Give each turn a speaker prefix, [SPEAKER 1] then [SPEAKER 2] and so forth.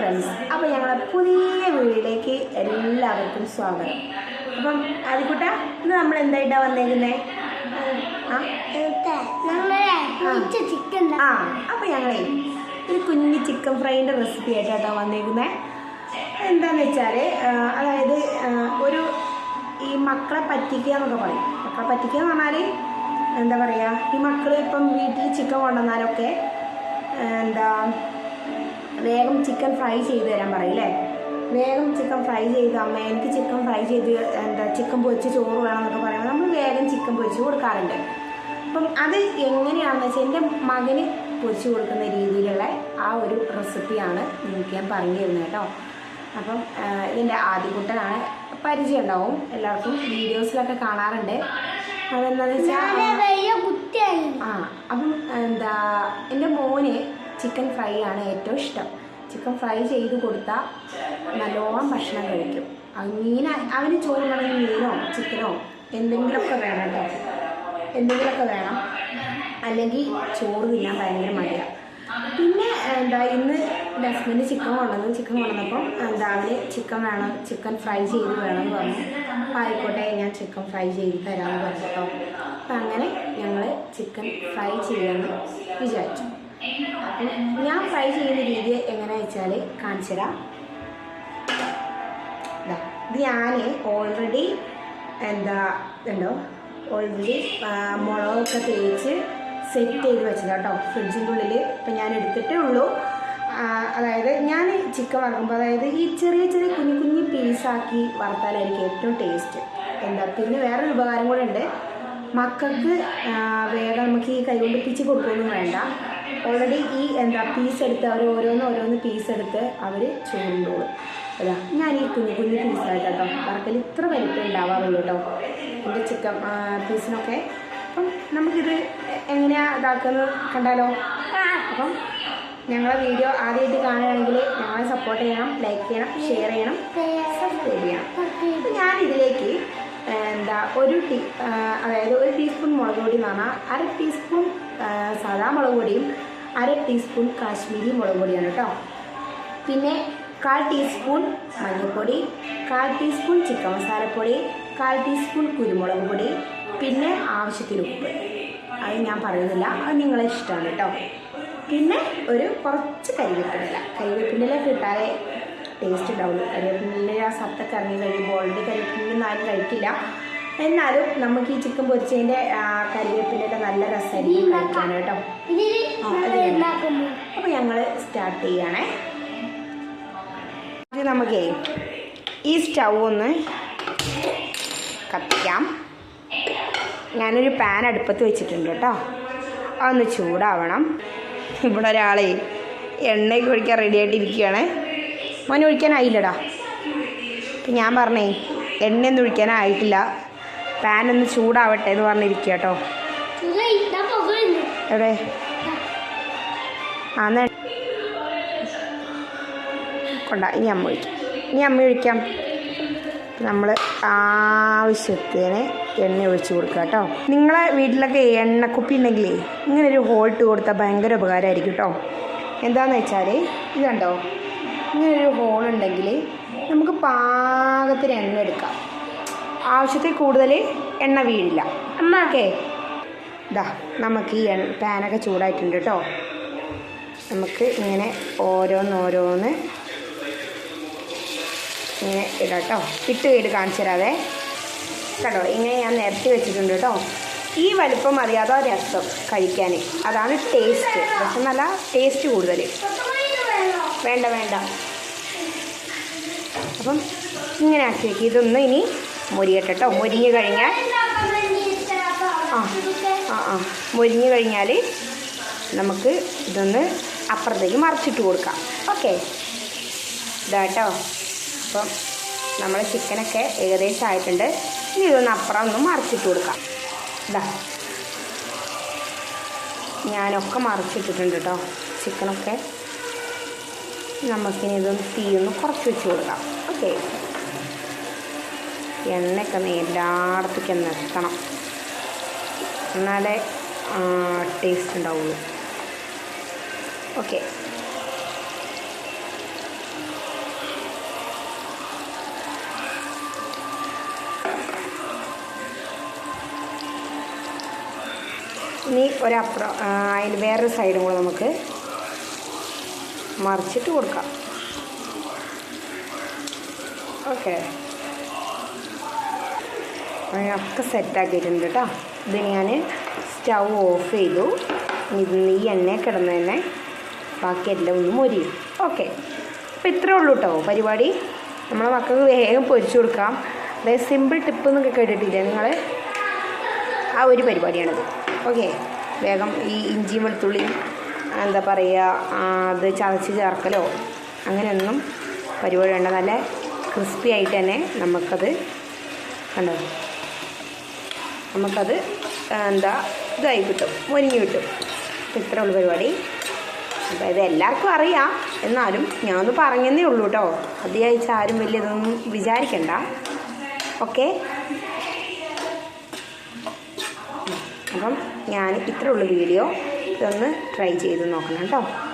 [SPEAKER 1] Friends അപ്പോൾ ഞങ്ങളുടെ പുതിയ വീഡിയോയിലേക്ക് എല്ലാവർക്കും സ്വാഗതം. അപ്പം ആദ്യക്കൂട്ട ഇന്ന് നമ്മൾ എന്തായിട്ടാണ് വന്നേക്കുന്നത് ആ അപ്പം അപ്പോൾ ഞങ്ങളേ ഒരു കുഞ്ഞ് ചിക്കൻ ഫ്രൈന്റെ റെസിപ്പി ആയിട്ടാണ് വന്നേക്കുന്നത് എന്താണെന്ന് വെച്ചാൽ അതായത് ഒരു ഈ മക്കളെ പറ്റിക്കുക എന്നൊക്കെ പറയും. മക്കളെ പറ്റിക്കുക എന്ന് പറഞ്ഞാൽ എന്താ പറയുക ഈ മക്കൾ ഇപ്പം വീട്ടിൽ ചിക്കൻ കൊണ്ടുവന്നാലൊക്കെ എന്താ വേഗം ചിക്കൻ ഫ്രൈ ചെയ്ത് തരാൻ പറയില്ലേ വേഗം ചിക്കൻ ഫ്രൈ ചെയ്ത് അമ്മ എനിക്ക് ചിക്കൻ ഫ്രൈ ചെയ്ത് എന്താ ചിക്കൻ പൊരിച്ച് ചോറ് വേണം എന്നൊക്കെ പറയുമ്പോൾ നമ്മൾ വേഗം ചിക്കൻ പൊരിച്ച് കൊടുക്കാറുണ്ട്. അപ്പം അത് എങ്ങനെയാണെന്ന് വെച്ചാൽ എന്റെ മകന് പൊരിച്ച് കൊടുക്കുന്ന രീതിയിലുള്ള ആ ഒരു റെസിപ്പിയാണ് നിങ്ങൾക്ക് ഞാൻ പറഞ്ഞു തരുന്നത് കേട്ടോ. അപ്പം ഇതിന്റെ ആദ്യക്കുട്ടനാണ് പരിചയം ഉണ്ടാവും എല്ലാവർക്കും വീഡിയോസിലൊക്കെ കാണാറുണ്ട്. അതെന്താണെന്ന് വെച്ചാൽ ആ അപ്പം എന്താ എന്റെ മോന് ചിക്കൻ ഫ്രൈ ആണ് ഏറ്റവും ഇഷ്ടം. ചിക്കൻ ഫ്രൈ ചെയ്ത് കൊടുത്താൽ നല്ലോണം ഭക്ഷണം കഴിക്കും. മീൻ അവന് ചോറുണ്ടെങ്കിൽ മീനോ ചിക്കനോ എന്തെങ്കിലുമൊക്കെ വേണം കേട്ടോ. എന്തെങ്കിലുമൊക്കെ വേണം. അല്ലെങ്കിൽ ചോറ് തിന്നാൻ ഭയങ്കര മടിയാണ് പിന്നെ എന്താ ഇന്ന് ഹസ്ബൻഡ് ചിക്കൻ കൊണ്ടുവന്നു. ചിക്കൻ കൊണ്ടുവന്നപ്പം എന്താ അവന് ചിക്കൻ വേണം ചിക്കൻ ഫ്രൈ ചെയ്ത് വേണം എന്ന് പറഞ്ഞു. അപ്പം ആയിക്കോട്ടെ ഞാൻ ചിക്കൻ ഫ്രൈ ചെയ്ത് തരാമെന്ന് പറഞ്ഞു അപ്പം അങ്ങനെ ഞങ്ങൾ ചിക്കൻ ഫ്രൈ ചെയ്യാമെന്ന് വിചാരിച്ചു. ഞാൻ ഫ്രൈ ചെയ്യുന്ന രീതി എങ്ങനെയാണെന്ന് വെച്ചാൽ കാണിച്ചു തരാം. ഇത് ഞാൻ ഓൾറെഡി എന്താ ഉണ്ടോ ഓൾറെഡി മുളകൊക്കെ തേച്ച് സെറ്റ് ചെയ്ത് വെച്ചത് കേട്ടോ ഫ്രിഡ്ജിന്റെ ഉള്ളിൽ ഇപ്പം ഞാൻ എടുത്തിട്ടേ ഉള്ളൂ. അതായത് ഞാൻ ചിക്കൻ വറക്കുമ്പോൾ അതായത് ഈ ചെറിയ ചെറിയ കുഞ്ഞു കുഞ്ഞു പീസാക്കി വറുത്താലായിരിക്കും ഏറ്റവും ടേസ്റ്റ് എന്താ പിന്നെ വേറൊരു ഉപകാരം കൂടെ ഉണ്ട്. മക്കൾക്ക് വേഗം നമുക്ക് ഈ കൈകൊണ്ട് പിച്ച് കൊടുക്കുകയൊന്നും വേണ്ട. ഓൾറെഡി ഈ എന്താ പീസ് എടുത്ത് അവർ ഓരോന്ന് ഓരോന്ന് പീസ് എടുത്ത് അവർ ചോറുണ്ടോളും അതാ ഞാൻ ഈ കുഞ്ഞു കുഞ്ഞു പീസായിട്ട് കേട്ടോ വറുക്കൽ ഇത്ര വലിപ്പം ഉണ്ടാവാറുള്ളൂ കേട്ടോ എന്റെ ചിക്കൻ പീസിനൊക്കെ അപ്പം നമുക്കിത് എങ്ങനെയാണ് ഇതാക്കുന്നത് കണ്ടാലോ? അപ്പം ഞങ്ങളെ വീഡിയോ ആദ്യമായിട്ട് കാണുകയാണെങ്കിൽ ഞങ്ങളെ സപ്പോർട്ട് ചെയ്യണം ലൈക്ക് ചെയ്യണം ഷെയർ ചെയ്യണം സബ്സ്ക്രൈബ് ചെയ്യണം. അപ്പം ഞാൻ ഇതിലേക്ക് എന്താ ഒരു ടീ അതായത് ഒരു ടീസ്പൂൺ മുളക് പൊടി എന്ന് പറഞ്ഞാൽ അര ടീസ്പൂൺ സാധാ മുളക് പൊടിയും അര ടീസ്പൂൺ കാശ്മീരി മുളക് പൊടിയാണ് കേട്ടോ. പിന്നെ കാൽ ടീസ്പൂൺ മഞ്ഞൾപ്പൊടി കാൽ ടീസ്പൂൺ ചിക്കൻ മസാലപ്പൊടി കാൽ ടീസ്പൂൺ കുരുമുളക് പൊടി പിന്നെ ആവശ്യത്തിന് ഉപ്പ്. അത് ഞാൻ പറയുന്നില്ല അത് നിങ്ങളെ ഇഷ്ടമാണ് കേട്ടോ. പിന്നെ ഒരു കുറച്ച് കരിവേപ്പിനില കരിവേപ്പിനില കിട്ടാതെ ടേസ്റ്റ് ഉണ്ടാവുള്ളൂ. കരിവേപ്പിനില ആ സത്തൊക്കെ ഇറങ്ങി കഴിയുമ്പോൾ ഓൾറെഡി കരിവേപ്പിനില ആരും കഴിക്കില്ല. എന്നാലും നമുക്ക് ഈ ചിക്കൻ പൊരിച്ചതിന്റെ കരിവേപ്പിന്റെ നല്ല രസമായിരിക്കും കഴിക്കാൻ കേട്ടോ. അപ്പൊ ഞങ്ങൾ
[SPEAKER 2] നമ്മൾ
[SPEAKER 1] അപ്പോൾ ഞങ്ങൾ സ്റ്റാർട്ട് ചെയ്യണേ ആദ്യം നമുക്കേ ഈ സ്റ്റൗ ഒന്ന് കത്തിക്കാം. ഞാനൊരു പാൻ അടുപ്പത്ത് വെച്ചിട്ടുണ്ട് കേട്ടോ. അതൊന്ന് ചൂടാവണം. ഇവിടെ ഒരാളെ എണ്ണയൊക്കെ ഒഴിക്കാൻ റെഡി ആയിട്ടിരിക്കുകയാണ്. മോനെ ഒഴിക്കാനായില്ലടാ. അപ്പം ഞാൻ പറഞ്ഞേ എണ്ണയൊന്നും ഒഴിക്കാനായിട്ടില്ല. പാൻ ഒന്ന് ചൂടാവട്ടെ എന്ന് പറഞ്ഞിരിക്കുക കേട്ടോ. എവിടെ? ആ എന്നാ കൊണ്ട ഇനി അമ്മ ഒഴിക്കാം. ഇനി അമ്മ ഒഴിക്കാം. നമ്മൾ ആവശ്യത്തിന് എണ്ണ ഒഴിച്ച് കൊടുക്കുക കേട്ടോ. നിങ്ങളെ വീട്ടിലൊക്കെ എണ്ണക്കുപ്പി ഉണ്ടെങ്കിലേ ഇങ്ങനെ ഒരു ഹോൾട്ട് കൊടുത്താൽ ഭയങ്കര ഉപകാരമായിരിക്കും കേട്ടോ. എന്താണെന്ന് വെച്ചാൽ ഇത് കണ്ടോ? ഇങ്ങനെ ഒരു ഹോൾ ഉണ്ടെങ്കിൽ നമുക്ക് പാകത്തിന് എണ്ണ എടുക്കാം. ആവശ്യത്തിൽ കൂടുതൽ എണ്ണ വീഴില്ല. ഓക്കെ. ഇതാ നമുക്ക് ഈ പാനൊക്കെ ചൂടായിട്ടുണ്ട് കേട്ടോ. നമുക്ക് ഇങ്ങനെ ഓരോന്നോരോന്ന് ഇങ്ങനെ ഇടാം കേട്ടോ. ഇട്ട് വീട് കാണിച്ചു തരാതെ കേട്ടോ ഇങ്ങനെ ഞാൻ നിരത്തി വെച്ചിട്ടുണ്ട് കേട്ടോ. ഈ വലിപ്പം മതി അതാ രസം കഴിക്കാൻ. അതാണ് ടേസ്റ്റ് രസം നല്ല ടേസ്റ്റ് കൂടുതൽ. വേണ്ട വേണ്ട. അപ്പം ഇങ്ങനെ ആക്കി വെക്കുക ഇതൊന്ന് ഇനി മൊരിയട്ടെ കേട്ടോ മൊരിഞ്ഞ് കഴിഞ്ഞാൽ ആ ആ ആ. മുരിഞ്ഞ് കഴിഞ്ഞാൽ നമുക്ക് ഇതൊന്ന് അപ്പുറത്തേക്ക് മറിച്ചിട്ട് കൊടുക്കാം. ഓക്കെ. ഇതാട്ടോ. അപ്പം നമ്മൾ ചിക്കനൊക്കെ ഏകദേശം ആയിട്ടുണ്ട്. ഇനി ഇതൊന്ന് അപ്പുറം ഒന്ന് മറിച്ചിട്ട് കൊടുക്കാം. ഇതാ ഞാനൊക്കെ മറിച്ചിട്ടിട്ടുണ്ട് കേട്ടോ ചിക്കനൊക്കെ. നമുക്കിനി ഇതൊന്ന് തീയൊന്ന് കുറച്ച് വെച്ച് കൊടുക്കാം. ഓക്കെ. എണ്ണയൊക്കെ എല്ലായിടത്തേക്ക് നിർത്തണം എന്നാലേ ടേസ്റ്റ് ഉണ്ടാവുള്ളൂ. ഓക്കെ ഇനി ഒരപ്പുറം അതിൽ വേറൊരു സൈഡും കൂടെ നമുക്ക് മറിച്ചിട്ട് കൊടുക്കാം. ഓക്കെ ഒക്കെ സെറ്റാക്കിയിട്ടുണ്ട് കേട്ടോ. ഇത് ഞാൻ സ്റ്റൗ ഓഫ് ചെയ്തു. ഇത് ഈ എണ്ണ കിടന്ന് തന്നെ ബാക്കി എല്ലാം ഒന്ന് മൊരിയും ഓക്കെ. അപ്പോൾ ഇത്രേ ഉള്ളൂ കേട്ടോ പരിപാടി. നമ്മളെ മക്കൾക്ക് വേഗം പൊരിച്ചു കൊടുക്കാം. അതായത് സിമ്പിൾ ടിപ്പ് എന്നൊക്കെ കേട്ടിട്ടില്ലേ നിങ്ങൾ ആ ഒരു പരിപാടിയാണിത്. ഓക്കെ. വേഗം ഈ ഇഞ്ചിയും വെളുത്തുള്ളിയും എന്താ പറയുക അത് ചതച്ച് ചേർക്കലോ? അങ്ങനെയൊന്നും പരിപാടി വേണ്ട. നല്ല ക്രിസ്പി ആയിട്ട് തന്നെ നമുക്കത് കണ്ടോ? നമുക്കത് എന്താ ഇതായി കിട്ടും മുരിഞ്ഞ് കിട്ടും. അപ്പോൾ ഇത്രേ ഉള്ളൂ പരിപാടി. അപ്പോൾ ഇത് എല്ലാവർക്കും അറിയാം. എന്നാലും ഞാനൊന്ന് പറഞ്ഞതേ ഉള്ളൂ കേട്ടോ. അതിയാഴ്ച ആരും വലിയ ഇതൊന്നും വിചാരിക്കണ്ട. ഓക്കെ? അപ്പം ഞാൻ ഇത്രേ ഉള്ളൂ വീഡിയോ. ഇതൊന്ന് ട്രൈ ചെയ്ത് നോക്കണം കേട്ടോ.